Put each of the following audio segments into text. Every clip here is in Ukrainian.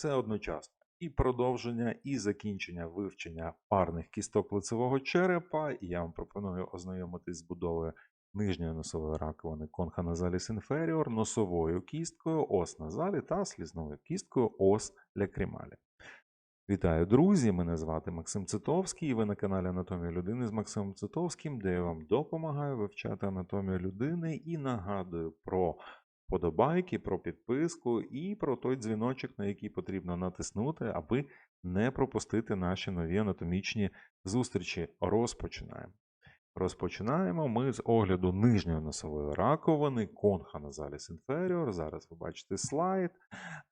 Це одночасно і продовження, і закінчення вивчення парних кісток лицевого черепа. І я вам пропоную ознайомитись з будовою нижньої носової раковини конха назаліс інферіор, носовою кісткою ос назалі та слізною кісткою ос лякрімалі. Вітаю, друзі! Мене звати Максим Цитовський, і ви на каналі Анатомія людини з Максимом Цитовським, де я вам допомагаю вивчати анатомію людини і нагадую про подобайки, про підписку і про той дзвіночок, на який потрібно натиснути, аби не пропустити наші нові анатомічні зустрічі. Розпочинаємо. Розпочинаємо ми з огляду нижньої носової раковини, конха назаліс інферіор. Зараз ви бачите слайд,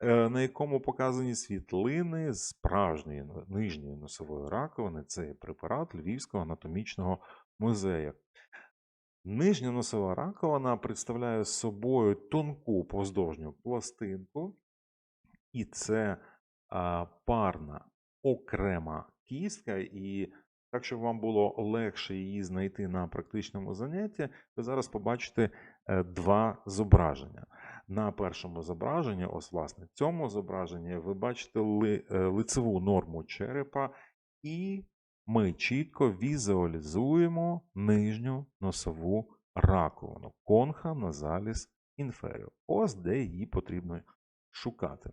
е, на якому показані світлини справжньої нижньої носової раковини. Це препарат Львівського анатомічного музею. Нижня носова раковина представляє собою тонку поздовжню пластинку, і це а, парна окрема кістка. І так, щоб вам було легше її знайти на практичному занятті, ви зараз побачите е, два зображення. На першому зображенні, ось власне в цьому зображенні, ви бачите ли, е, лицеву норму черепа, і ми чітко візуалізуємо нижню носову раковину конха назаліс інферіор. Ось де її потрібно шукати.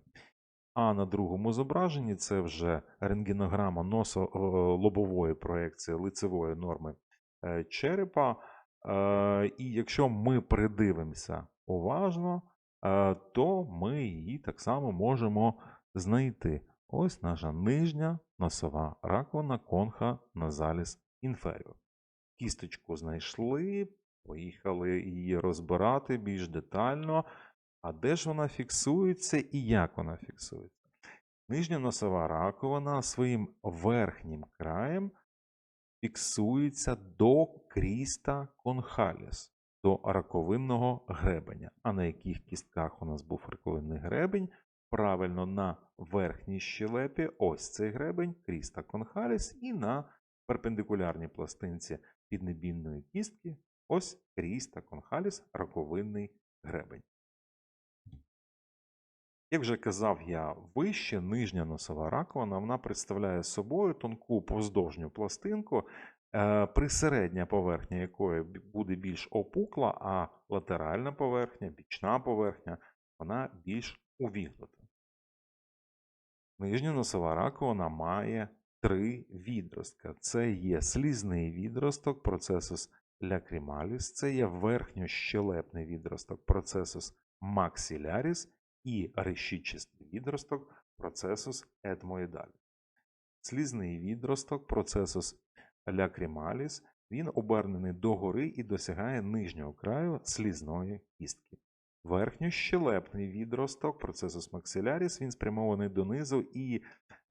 А на другому зображенні це вже рентгенограма носо-лобової проекції лицевої норми е, черепа. Е, І якщо ми придивимося уважно, е, то ми її так само можемо знайти. Ось наша нижня носова раковина конха назаліс інферіор. Кісточку знайшли, поїхали її розбирати більш детально. А де ж вона фіксується і як вона фіксується? Нижня носова раковина своїм верхнім краєм фіксується до кріста конхаліс, до раковинного гребеня. А на яких кістках у нас був раковинний гребень? Правильно, на верхній щелепі ось цей гребень, кріста конхаліс, і на перпендикулярній пластинці піднебінної кістки ось кріста конхаліс, раковинний гребень. Як вже казав я вище, нижня носова раковина вона представляє собою тонку поздовжню пластинку, е, присередня поверхня якої буде більш опукла, а латеральна поверхня, бічна поверхня, вона більш увігнута. Нижня носова раковина має три відростка. Це є слізний відросток, процесус лякрімаліс, це є верхньощелепний відросток, процесус максиляріс і решітчастий відросток, процесус етмоїдаліс. Слізний відросток, процесус лякрімаліс, він обернений догори і досягає нижнього краю слізної кістки. Верхньощелепний відросток, процесус максиляріс, він спрямований донизу і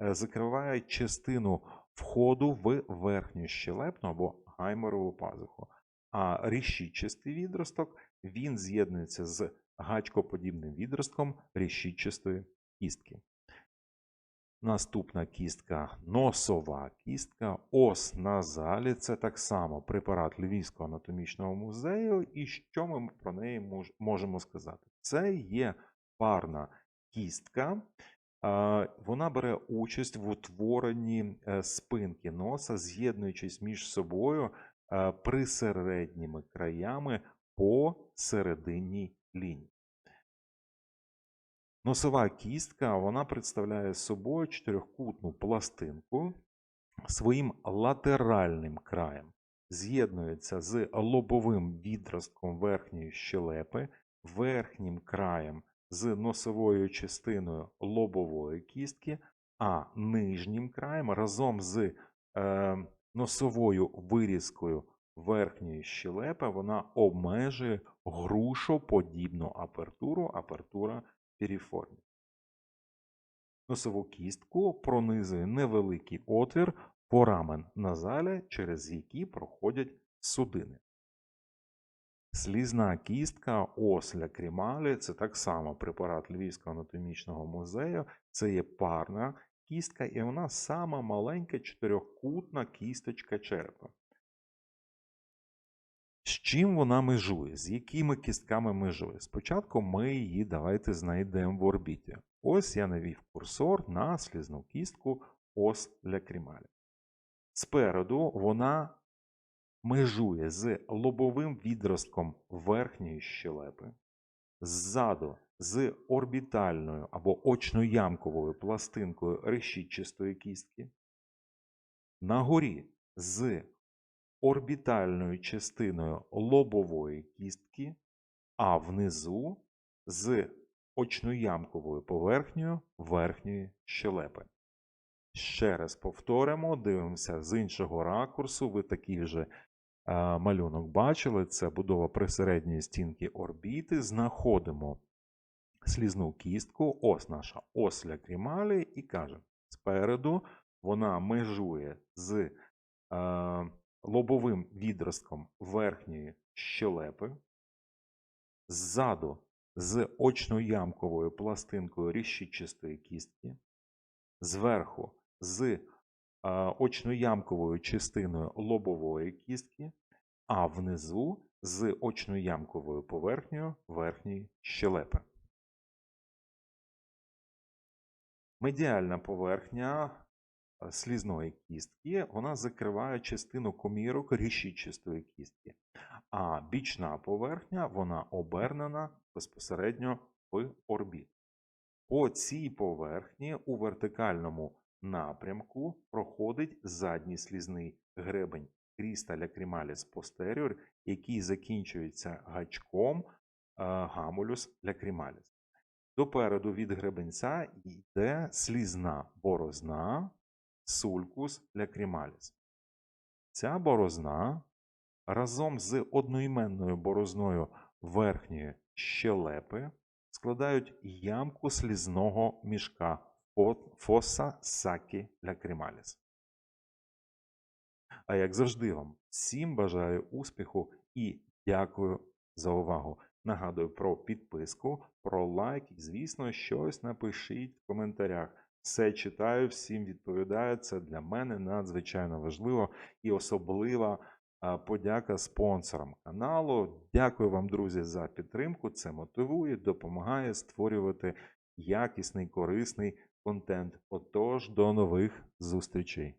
е, закриває частину входу в верхньощелепну або гайморову пазуху. А рішічистий відросток він з'єднується з гачкоподібним відростком рішітчастої кістки. Наступна кістка носова кістка, ос назалі. Це так само препарат Львівського анатомічного музею. І що ми про неї мож- можемо сказати? Це є парна кістка. Вона бере участь в утворенні е, спинки носа, з'єднуючись між собою е, присередніми краями по серединній лінії. Носова кістка вона представляє собою чотирьохкутну пластинку своїм латеральним краєм. З'єднується з лобовим відростком верхньої щелепи, верхнім краєм з носовою частиною лобової кістки, а нижнім краєм разом з е, носовою вирізкою верхньої щелепи вона обмежує грушоподібну апертуру, апертура піріформі. Носову кістку пронизує невеликий отвір форамен назаля, через які проходять судини. Слізна кістка осля крімалі це так само препарат Львівського анатомічного музею. Це є парна кістка, і вона сама маленька чотирьохкутна кісточка черепа. З чим вона межує? З якими кістками межує? Спочатку ми її давайте знайдемо в орбіті. Ось я навів курсор на слізну кістку ос лякрімалі. Спереду вона межує з лобовим відростком верхньої щелепи, ззаду з орбітальною або очноямковою пластинкою решітчастої кістки, нагорі з орбітальною частиною лобової кістки, а внизу з очноямковою поверхнею верхньої щелепи. Ще раз повторимо, дивимося з іншого ракурсу. Ви такий же е, малюнок бачили. Це будова присередньої стінки орбіти. Знаходимо слізну кістку, ось наша ось лякрімалі, і кажемо, спереду вона межує з е, лобовим відростком верхньої щелепи, ззаду з очноямковою пластинкою рішітчастої кістки, зверху з очноямковою частиною лобової кістки, а внизу з очноямковою поверхнею верхньої щелепи. Медіальна поверхня слізної кістки вона закриває частину комірок рішітчастої кістки, а бічна поверхня вона обернена безпосередньо в орбіт. По цій поверхні у вертикальному напрямку проходить задній слізний гребень кріста лякрімаліс posterior, який закінчується гачком е, гамулюс лякрімаліс. Допереду від гребенця йде слізна борозна сулькус лякрімаліс. Ця борозна разом з одноіменною борозною верхньої щелепи складають ямку слізного мішка фоса сакі лякрімаліс. А як завжди вам всім бажаю успіху і дякую за увагу. Нагадую про підписку, про лайк і, звісно, щось напишіть в коментарях. Все читаю, всім відповідаю. Це для мене надзвичайно важливо і особлива подяка спонсорам каналу. Дякую вам, друзі, за підтримку. Це мотивує, допомагає створювати якісний, корисний контент. Отож, до нових зустрічей!